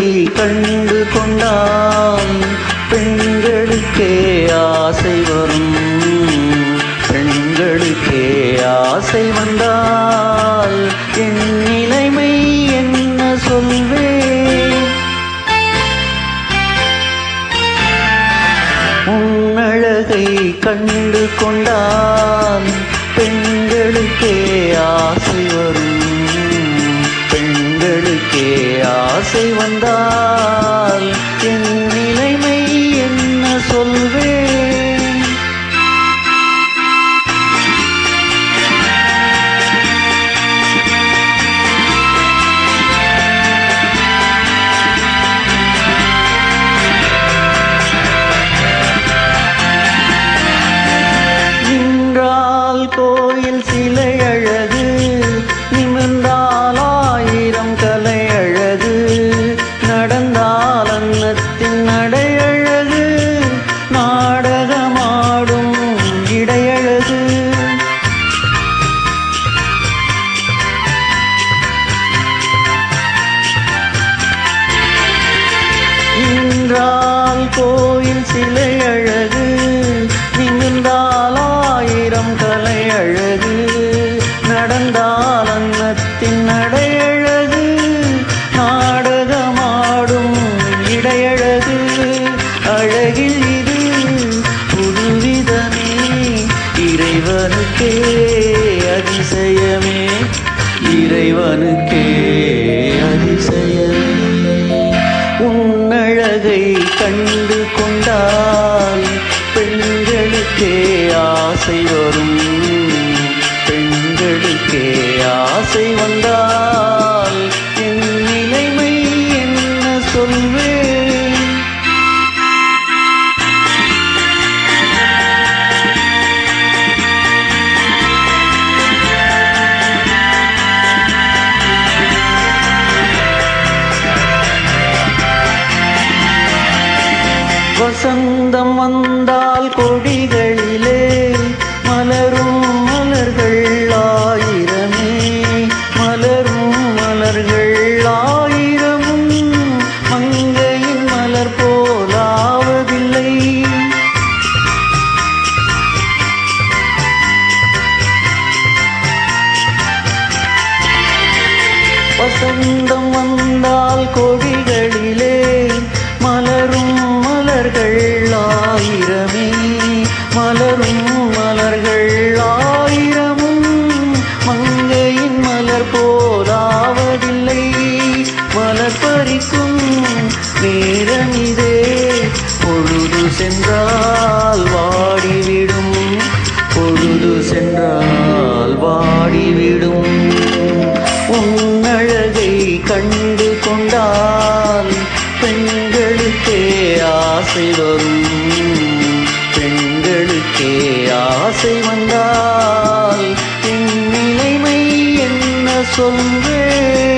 உன்னழகை கண்டு கொண்டால் பெண்களுக்கே ஆசை வரும். பெண்களுக்கே ஆசை வந்தால் என் நிலைமை என்ன சொல்வேன்? உன்னழகை கண்டு கொண்டால் பெண்களுக்கே ஆசை பெண்களுக்கே ஆசை வந்தால் என் நிலைமை என்ன சொல்வேன் நின்றால் கோயில் சிலை அழகு. நிமிர்ந்தால் ஆயிரம் கலை அழகு. நடந்தால் அன்னத்தின் நடை நாடகமாடும் இடையழகு. அழகில் இது புதுவிதமே. இறைவனுக்கே அதிசயமே. இறைவனுக்கு கண்டு கொண்டால் பெண்களுக்கே ஆசை வரும். பெண்களுக்கே ஆசை வந்தால் வசந்தம் வந்தால் கொடிகளிலே மலரும் மலர்கள் ஆயிரமே மலரும் மலர்கள் ஆயிரமும் மங்கையின் மலர் போலாவதில்லை. வசந்தம் வந்தால் கொடிகள் மலர்கள் ஆயிரமே. மலரும் மலர்கள் ஆயிரமும். மங்கையின் மலர் போலாவதில்லை. மலர் பறிக்கும் நேரம் இதே. பொழுது சென்றால் வாடிவிடும். பொழுது சென்றால் ஆசை வரும் பெண்களுக்கே ஆசை வந்தால் என் நிலைமை என்ன சொல்வேன்?